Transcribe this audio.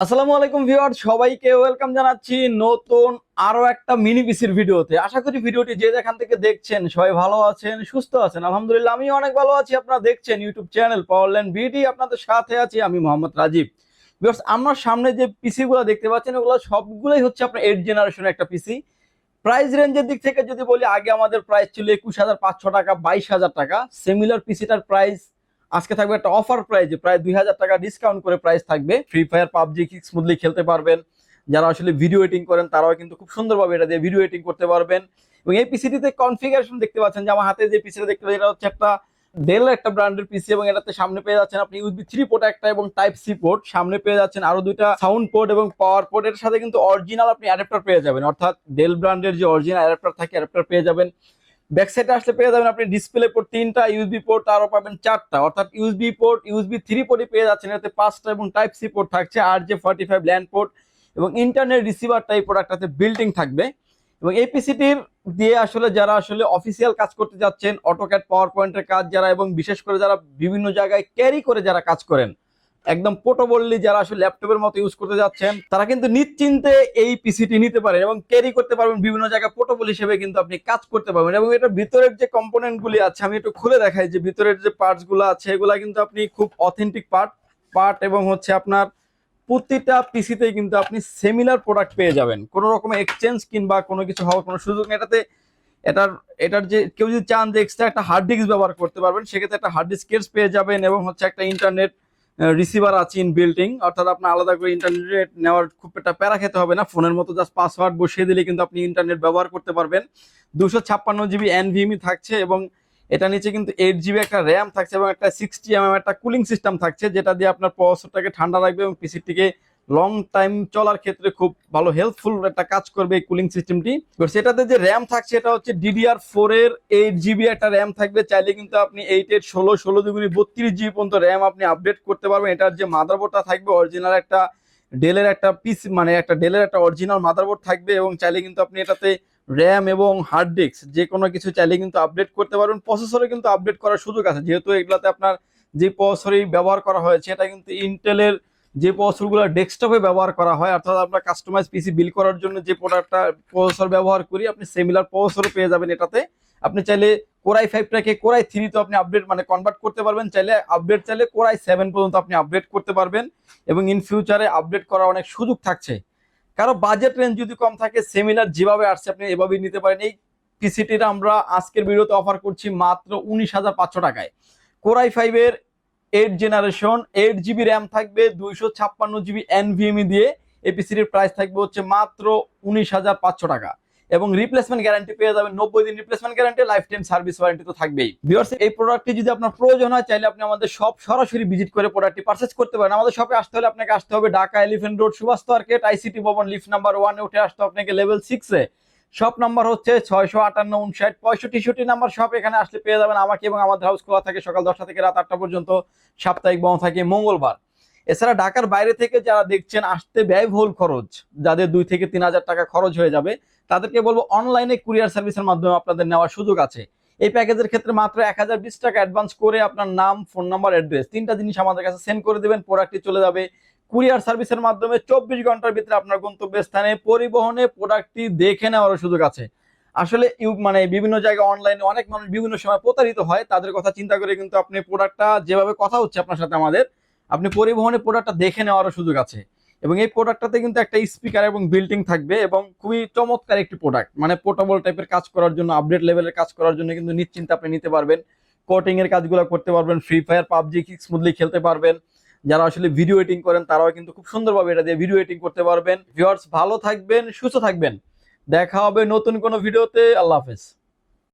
আসসালামু আলাইকুম ভিউয়ার সবাইকে ওয়েলকাম জানাচ্ছি নতুন আরও একটা মিনি পিসির ভিডিওতে। আশা করি ভিডিওটি যে যেখান থেকে দেখছেন সবাই ভালো আছেন, সুস্থ আছেন। আলহামদুলিল্লাহ, আমি অনেক ভালো আছি। আপনারা দেখছেন ইউটিউব চ্যানেল পাওয়ারল্যান্ড বিডি আপনাদের সাথে আছি আমি মোহাম্মদ রাজীব। ভিউয়ার্স, আমার সামনে যে পিসি গুলো দেখতে পাচ্ছেন, ওগুলো সবগুলোই হচ্ছে আপনার এইট জেনারেশনের একটা পিসি। প্রাইস রেঞ্জের দিক থেকে যদি বলি, আগে আমাদের প্রাইস ছিল একুশ হাজার পাঁচশো টাকা, বাইশ হাজার টাকা। সিমিলার পিসিটার প্রাইস আজকে থাকবে একটা অফার প্রাইজে প্রায় দুই হাজার টাকা ডিসকাউন্ট করে প্রাইস থাকবে। ফ্রি ফায়ার পাবজি স্মুথলি খেলতে পারবেন। যারা আসলে ভিডিও এডিটিং করেন, তারাও কিন্তু খুব সুন্দরভাবে এটা দিয়ে ভিডিও এডিটিং করতে পারবেন। এবং এই পিসিটিতে কনফিগারেশন দেখতে পাচ্ছেন যে, আমার হাতে যে পিসিটা দেখতে পাচ্ছেন, এটা হচ্ছে একটা ডেল একটা ব্র্যান্ডের পিসি এবং এটাতে সামনে পেয়ে যাচ্ছেন আপনি ইউএসবি থ্রি পোর্ট একটা এবং টাইপ সি পোর্ট সামনে পেয়ে যাচ্ছেন আরও দুইটা সাউন্ড পোর্ট এবং পাওয়ার পোর্ট এর সাথে কিন্তু অরিজিনাল আপনি অ্যাডাপ্টার পেয়ে যাবেন। অর্থাৎ ডেল ব্র্যান্ডের যে অরিজিনাল অ্যাডাপ্টার থাকে অ্যাডাপ্টার পেয়ে যাবেন। ব্যাক সাইডে আসলে পেয়ে যাবেন আপনি ডিসপ্লে পোর্ট তিনটা ইউএসবি পোর্ট আরও পাবেন চারটা। অর্থাৎ ইউএসবি পোর্ট ইউএসবি থ্রি পোর্টই পেয়ে যাচ্ছেন। এতে পাঁচটা এবং টাইপ সি পোর্ট থাকছে R J forty five land port এবং ইন্টারনেট রিসিভার টাইপ প্রোডাক্টটাতে বিল্ডিং থাকবে। এবং এই পিসিটির দিয়ে আসলে যারা আসলে অফিসিয়াল কাজ করতে যাচ্ছেন অটোক্যাট পাওয়ার পয়েন্টের কাজ যারা এবং বিশেষ করে যারা বিভিন্ন জায়গায় ক্যারি করে যারা কাজ করেন একদম পোর্টেবলি যারা আসলে ল্যাপটপের মতো ইউজ করতে যাচ্ছেন, তারা কিন্তু নিশ্চিন্তে এই পিসিটি নিতে পারেন এবং ক্যারি করতে পারবেন বিভিন্ন জায়গায় পোর্টেবল হিসেবে কিন্তু আপনি কাজ করতে পারবেন এবং এটার ভিতরের যে কম্পোনেন্ট গুলি আছে, আমি একটু খুলে দেখাই যে ভিতরের যে পার্টসগুলো আছে, এগুলো কিন্তু আপনি খুব অথেন্টিক পার্ট পার্ট এবং হচ্ছে আপনার প্রতিটা পিসিতেই কিন্তু আপনি সেমিলার প্রোডাক্ট পেয়ে যাবেন। কোনো রকম এক্সচেঞ্জ কিংবা কোনো কিছু হওয়ার কোনো সুযোগ এটাতে এটার এটার যে কেউ যদি চান যে এক্সট্রা একটা হার্ড ডিস্ক ব্যবহার করতে পারবেন, সেক্ষেত্রে একটা হার্ড ডিস্কের পেয়ে যাবেন এবং হচ্ছে একটা ইন্টারনেট রিসিভার আছে ইন বিল্ডিং অর্থাৎ আপনার আলাদা করে ইন্টারনেট নেওয়ার খুব একটা প্যারা খেতে হবে না। ফোনের মতো জাস্ট পাসওয়ার্ড বসিয়ে দিলে কিন্তু আপনি ইন্টারনেট ব্যবহার করতে পারবেন। দুশো ছাপ্পান্ন জিবি এনভিএমই থাকছে এবং এটা নিচে কিন্তু এইট জিবি একটা র্যাম থাকছে এবং একটা সিক্সটি এম একটা কুলিং সিস্টেম থাকছে, যেটা দিয়ে আপনার প্রসেসরটাকে ঠান্ডা রাখবে এবং পিসিটিকে লং টাইম চলার ক্ষেত্রে খুব ভালো হেল্পফুল একটা কাজ করবে এই কুলিং সিস্টেমটি সেটাতে যে র্যাম থাকছে এটা হচ্ছে ডিডিআর ফোর এর এইট জিবি একটা র্যাম থাকবে। চাইলে কিন্তু আপনি এইট এর ষোলো ষোলো দুগুনি বত্রিশ জিবি পর্যন্ত র্যাম আপনি আপডেট করতে পারবেন। এটার যে মাদারবোর্ডটা থাকবে অরিজিনাল একটা ডেলের একটা পিস মানে একটা ডেলের একটা অরিজিনাল মাদারবোর্ড থাকবে এবং চাইলে কিন্তু আপনি এটাতে র্যাম এবং হার্ড ডিস্ক যে কোনো কিছু চাইলে কিন্তু আপডেট করতে পারবেন। প্রসেসরে কিন্তু আপডেট করার সুযোগ আছে। যেহেতু এগুলাতে আপনার যে প্রসেসরই ব্যবহার করা হয়েছে, এটা কিন্তু ইন্টেলের যে প্রসেসরগুলো ডেস্কটপে ব্যবহার করা হয়, অর্থাৎ আপনার কাস্টমাইজ পিসি বিল করার জন্য যে প্রোডাক্টটা প্রসেসর ব্যবহার করি, আপনি সিমিলার প্রসেসরও পেয়ে যাবেন এটাতে। আপনি চাইলে কোরাই ফাইভটাকে কোরাই থ্রি তো আপনি আপডেট মানে কনভার্ট করতে পারবেন। চাইলে আপডেট চাইলে কোরাই সেভেন পর্যন্ত আপনি আপডেট করতে পারবেন এবং ইন ফিউচারে আপডেট করার অনেক সুযোগ থাকছে। কারও বাজেট রেঞ্জ যদি কম থাকে সিমিলার যেভাবে আসছে, আপনি এভাবেই নিতে পারেন। এই পিসিটির আমরা আজকের ভিডিওতে অফার করছি মাত্র উনিশ হাজার পাঁচশো টাকায়। কোরাই ফাইভের eight generation eight GB RAM থাকবে, দুইশো ছাপ্পান্ন জিবি এনভিএমই দিয়ে এই পিসিটির প্রাইস থাকবে হচ্ছে মাত্র উনিশ হাজার পাঁচশো টাকা। এবং রিপ্লেসমেন্ট গ্যারান্টি পেয়ে যাবেন, নব্বই দিন replacement guarantee life time service warranty তো থাকবেই। ভিউয়ার্স এই প্রোডাক্টটি যদি আপনার প্রয়োজন হয়, চাইলে আপনি আমাদের সব সরাসরি ভিজিট করে প্রোডাক্টটি পারচেস করতে পারেন। আমাদের শপে আসতে হলে আপনাকে আসতে হবে Dhaka elephant road Subhash market ICT ভবন লিফট নাম্বার ওয়ানে উঠে আসতে আপনাকে লেভেল সিক্সে শপ নাম্বার হচ্ছে ছয়শো আটান্ন, উনষাট, পঁয়ষট্টি ষট্টি নাম্বার শপ এখানে আসলে পেয়ে যাবেন আমাকে এবং আমাদের হাউস খোলা থাকে সকাল দশটা থেকে রাত আটটা পর্যন্ত। সাপ্তাহিক বন্ধ থাকে মঙ্গলবার। এছাড়া ঢাকার বাইরে থেকে যারা দেখছেন, আসতে ব্যয়বহুল খরচ, যাদের দুই থেকে তিন হাজার টাকা খরচ হয়ে যাবে, তাদেরকে বলব অনলাইনে কুরিয়ার সার্ভিসের মাধ্যমে আপনাদের নেওয়ার সুযোগ আছে। এই প্যাকেজের ক্ষেত্রে মাত্র এক হাজার বিশ টাকা অ্যাডভান্স করে আপনার নাম ফোন নাম্বার অ্যাড্রেস তিনটা জিনিস আমাদের কাছে সেন্ড করে দেবেন প্রোডাক্টটি চলে যাবে। কুরিয়ার সার্ভিসের মাধ্যমে চব্বিশ ঘণ্টার ভিতরে আপনার গন্তব্যস্থানে, পরিবহনে, প্রোডাক্টটি দেখে নেওয়ার সুযোগ আছে। আসলে মানে বিভিন্ন জায়গায় অনলাইনে অনেক মানুষ বিভিন্ন সময় প্রতারিত হয়। তাদের কথা চিন্তা করে কিন্তু আপনি প্রোডাক্টটা যেভাবে কথা হচ্ছে আপনার সাথে আমাদের, আপনি পরিবহনে প্রোডাক্টটা দেখে নেওয়ারও সুযোগ আছে। এবং এই প্রোডাক্টটাতে কিন্তু একটা স্পিকার এবং বিল্ডিং থাকবে এবং খুবই চমৎকার একটি প্রোডাক্ট। মানে পোর্টেবল টাইপের কাজ করার জন্য আপডেট লেভেলের কাজ করার জন্য কিন্তু নিশ্চিন্তে আপনি নিতে পারবেন। কোটিংয়ের কাজগুলো করতে পারবেন ফ্রি ফায়ার পাবজি স্মুথলি খেলতে পারবেন। যারা আসলে ভিডিও এডিটিং করেন, তারাও কিন্তু খুব সুন্দরভাবে এটা দিয়ে ভিডিও এডিটিং করতে পারবেন। ভিউয়ার্স ভালো থাকবেন, সুস্থ থাকবেন। দেখা হবে নতুন কোনো ভিডিওতে আল্লাহ হাফেজ।